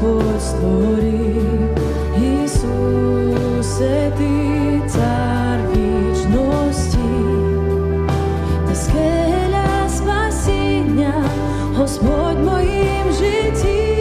Господь створив Ісусе, ти цар вічності, та спасіння, Господь моїм житті.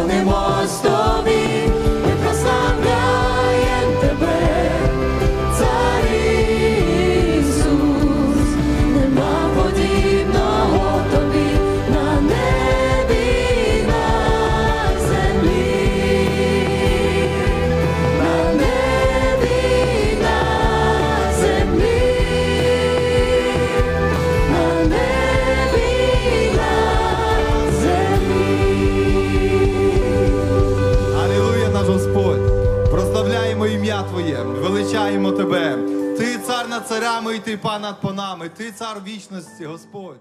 Клонимо сто. Твоє, величаємо Тебе. Ти цар над царями і ти пан над панами, ти цар вічності, Господь.